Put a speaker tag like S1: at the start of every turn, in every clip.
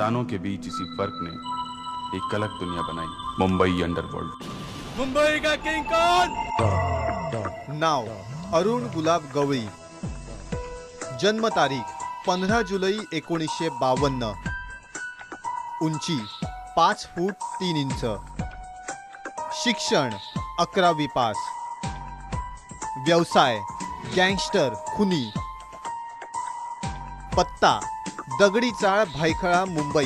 S1: तानों के beach इसी फर्क ने एक अलग दुनिया बनाई मुंबई अंडरवर्ल्ड
S2: मुंबई का किंग कौन?
S3: नाव अरुण गुलाब गवळी। जन्मतारीख पंधरा जुलै एकोणीसशे बावन्न. उंची पाच फूट तीन इंच. शिक्षण अकरावी पास. व्यवसाय गँगस्टर खुनी. पत्ता दगडी चाळ भायखळा मुंबई.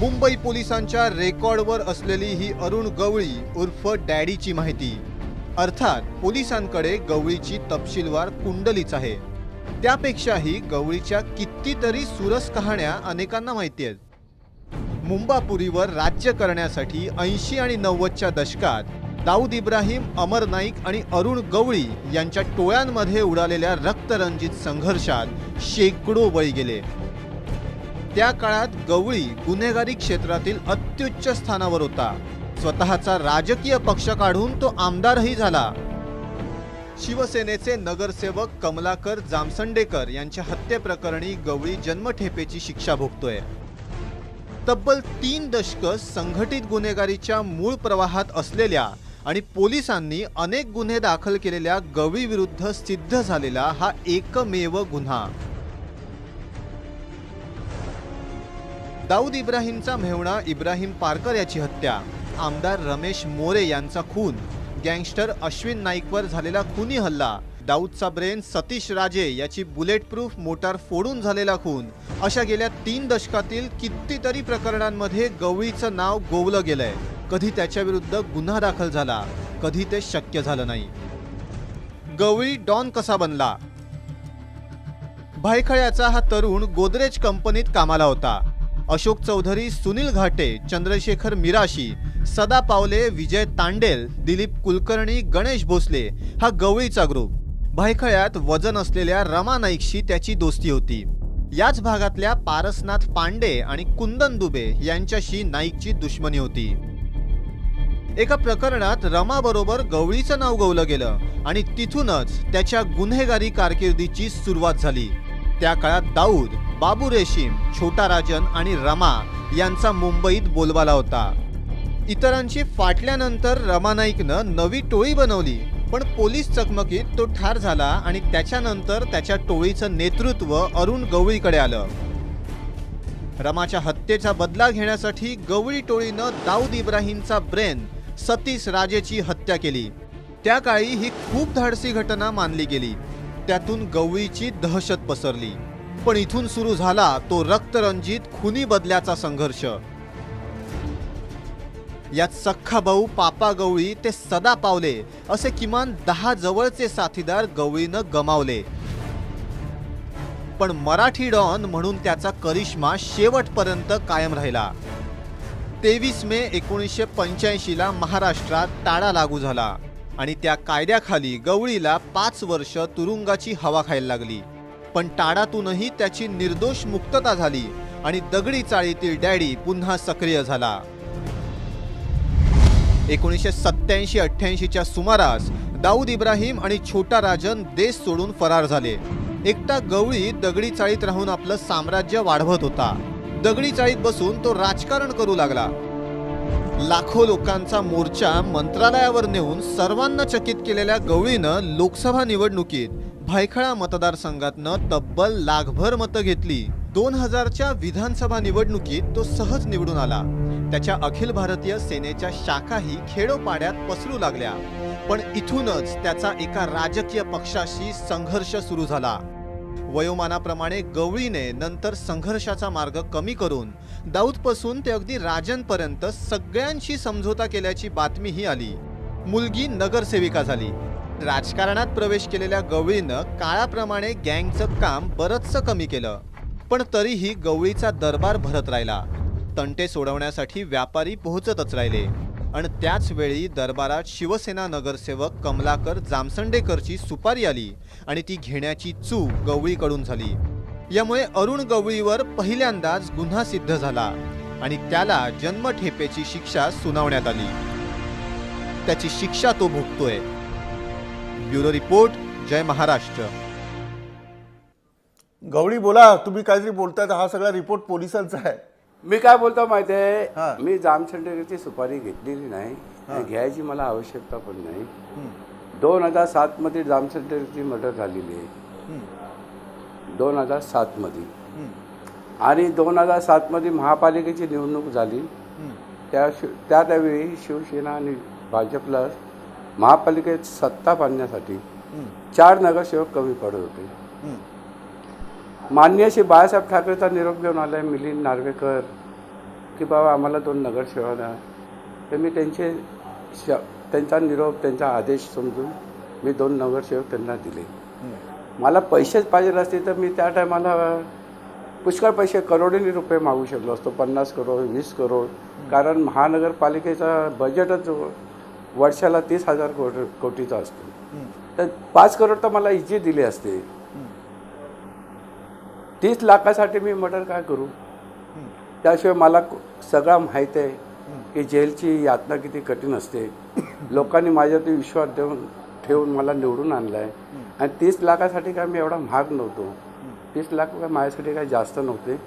S3: मुंबई पोलिसांच्या रेकॉर्डवर असलेली ही अरुण गवळी उर्फ डॅडीची माहिती. अर्थात पोलिसांकडे गवळीची तपशीलवार कुंडलीच आहे. त्यापेक्षाही गवळीच्या कितीतरी सुरस कहाण्या अनेकांना माहिती आहेत. मुंबापुरीवर राज्य करण्यासाठी ऐंशी आणि नव्वदच्या दशकात दाऊद इब्राहिम अमर नाईक आणि अरुण गवळी यांच्या टोळ्यांमध्ये उडालेल्या रक्तरंजित संघर्षात शेकडो बळी गेले. त्या काळात गवळी गुन्हेगारी क्षेत्रातील अत्युच्च स्थानावर होता. स्वतःचा राजकीय पक्ष काढून तो आमदारही झाला. शिवसेनेचे नगरसेवक कमलाकर जामसंडेकर यांच्या हत्येप्रकरणी गवळी जन्मठेपेची शिक्षा भोगतोय. तब्बल तीन दशक संघटित गुन्हेगारीच्या मूळ प्रवाहात असलेल्या आणि पोलिसांनी अनेक गुन्हे दाखल केलेल्या गवीविरुद्ध सिद्ध झालेला हा एकमेव गुन्हा. दाऊद इब्राहिमचा मेहणा इब्राहिम पारकर याची हत्या. आमदार रमेश मोरे यांचा खून. गँगस्टर अश्विन नाईकवर झालेला खुनी हल्ला. दाऊदचा ब्रेन सतीश राजे याची बुलेट प्रूफ मोटार फोडून झालेला खून. अशा गेल्या तीन दशकातील कितीतरी प्रकरणांमध्ये गवळीचं नाव गोवलं गेलंय. कधी त्याच्याविरुद्ध गुन्हा दाखल झाला कधी ते शक्य झालं नाही. गवळी डॉन कसा बनला? भायखळ्याचा हा तरुण गोदरेज कंपनीत कामाला होता. अशोक चौधरी सुनील घाटे चंद्रशेखर मिराशी सदा पावले विजय तांडेल दिलीप कुलकर्णी गणेश भोसले हा गवळीचा ग्रुप भायखळ्यात वजन असलेल्या रमा नाईकशी त्याची दोस्ती होती. याच भागातल्या पारसनाथ पांडे आणि कुंदन दुबे यांच्याशी नाईकची दुश्मनी होती. एका प्रकरणात रमाबरोबर गवळीचं नाव गवलं गेलं आणि तिथूनच त्याच्या गुन्हेगारी कारकिर्दीची सुरुवात झाली. त्या काळात दाऊद बाबू रेशीम छोटा राजन आणि रमा यांचा मुंबईत बोलबाला होता. इतरांची फाटल्यानंतर रमा नाईकनं नवी टोळी बनवली पण पोलीस चकमकीत तो ठार झाला आणि त्याच्यानंतर त्याच्या टोळीचं नेतृत्व अरुण गवळीकडे आलं. रमाच्या हत्येचा बदला घेण्यासाठी गवळी टोळीनं दाऊद इब्राहिमचा ब्रेन सतीश राजेची हत्या केली. त्या काळी ही खूप धाडसी घटना मानली गेली. त्यातून गवळीची दहशत पसरली. पण इथून सुरू झाला तो रक्तरंजित खुनी बदल्याचा संघर्ष. यात सख्खा भाऊ पापा गवळी ते सदा पावले असे किमान दहा जवळचे साथीदार गवळीनं गमावले. पण मराठी डॉन म्हणून त्याचा करिश्मा शेवटपर्यंत कायम राहिला. तेवीस मे एकोणीसशे पंच्याऐंशीला महाराष्ट्रात टाळा लागू झाला आणि त्या कायद्याखाली गवळीला पाच वर्ष तुरुंगाची हवा खायला लागली. पण टाळातूनही त्याची निर्दोष मुक्तता झाली आणि दगडी चाळीतील डॅडी पुन्हा सक्रिय झाला. एकोणीसशे सत्याऐंशी अठ्ठ्याऐंशीच्या सुमारास दाऊद इब्राहिम आणि छोटा राजन देश सोडून फरार झाले. एकटा गवळी दगडी चाळीत राहून आपलं साम्राज्य वाढवत होता. दगडी चाळीत बसून तो राजकारण करू लागला. लाखो लोकांचा मोर्चा मंत्रालयावर नेऊन सर्वांना चकित केलेल्या गवळीनं लोकसभा निवडणुकीत भायखळा मतदारसंघातनं तब्बल लाखभर मतं घेतली. दोन हजारच्या विधानसभा निवडणुकीत तो सहज निवडून आला. त्याच्या अखिल भारतीय सेनेच्या शाखाही खेडोपाड्यात पसरू लागल्या. पण इथूनच त्याचा एका राजकीय पक्षाशी संघर्ष सुरू झाला. वयोमानाप्रमाणे गवळीने नंतर संघर्षाचा मार्ग कमी करून दाऊदपासून ते अगदी राजनपर्यंत सगळ्यांशी समझोता केल्याची बातमीही आली. मुलगी नगरसेविका झाली. राजकारणात प्रवेश केलेल्या गवळीनं काळाप्रमाणे गँगचं काम बरंचसं कमी केलं. पण तरीही गवळीचा दरबार भरत राहिला. तंटे सोडवण्यासाठी व्यापारी पोहोचतच राहिले. आणि त्याचवेळी दरबारात शिवसेना नगरसेवक कमलाकर जामसंडेकरची सुपारी आली आणि ती घेण्याची चूक गवळीकडून झाली. यामुळे अरुण गवळीवर पहिल्यांदाच गुन्हा सिद्ध झाला आणि त्याला जन्मठेपेची शिक्षा सुनावण्यात आली. त्याची शिक्षा तो भोगतोय. ब्युरो रिपोर्ट जय महाराष्ट्र.
S4: गवळी बोला तुम्ही काहीतरी बोलताय हा सगळा रिपोर्ट पोलिसांचा आहे.
S5: मी काय बोलतो माहिती. आहे? मी जामसंडेची सुपारी घेतलेली नाही. आणि घ्यायची मला आवश्यकता पण नाही. दोन हजार सातमध्ये जामसंडेची मर्डर झालेली आहे. दोन हजार सातमध्ये आणि दोन हजार सातमध्ये महापालिकेची निवडणूक झाली. त्या त्या त्यावेळी शिवसेना आणि भाजपला महापालिकेत सत्ता बांधण्यासाठी चार नगरसेवक कमी पडत होते. मान्य श्री बाळासाहेब ठाकरेचा निरोप घेऊन आला आहे मिलिंद नार्वेकर की बाबा आम्हाला दोन नगरसेवक द्या. तर मी त्यांचे श त्यांचा निरोप त्यांचा आदेश समजून मी दोन नगरसेवक त्यांना दिले. मला पैसेच पाहिजे असते तर मी त्या टायमाला पुष्कळ पैसे करोडीनी रुपये मागू शकलो असतो पन्नास करोड वीस करोड. कारण महानगरपालिकेचा बजेटच वर्षाला तीस हजार कोटी कोटीचा असतो. तर पाच करोड तर मला इजी दिले असते. तीस लाखासाठी मी मर्डर काय करू? त्याशिवाय मला सगळं माहीत आहे की जेलची यातना किती कठीण असते. लोकांनी माझ्यावरती विश्वास देऊन ठेवून मला निवडून आणलं आहे आणि तीस लाखासाठी काय मी एवढा महाग नव्हतो. तीस लाख काय माझ्यासाठी काय जास्त नव्हते.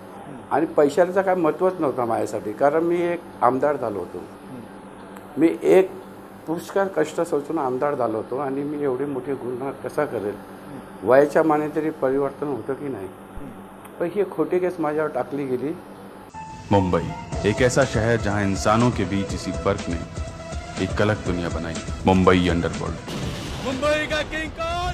S5: आणि पैशाचं काय महत्त्वच नव्हतं माझ्यासाठी कारण मी एक आमदार झालो होतो. मी एक पुष्कळ कष्ट सोचून आमदार झालो होतो आणि मी एवढी मोठी गुन्हा कसा करेल? वयाच्या माने तरी परिवर्तन होतं की नाही? पण ही खोटी केस माझ्यावर टाकली गेली
S1: मुंबई एक ऐसा शहर जहाँ इंसानों के बीच इसी फ़र्क ने एक अलग दुनिया बनाई मुंबई अंडरवर्ल्ड।
S2: मुंबई का किंग कौन?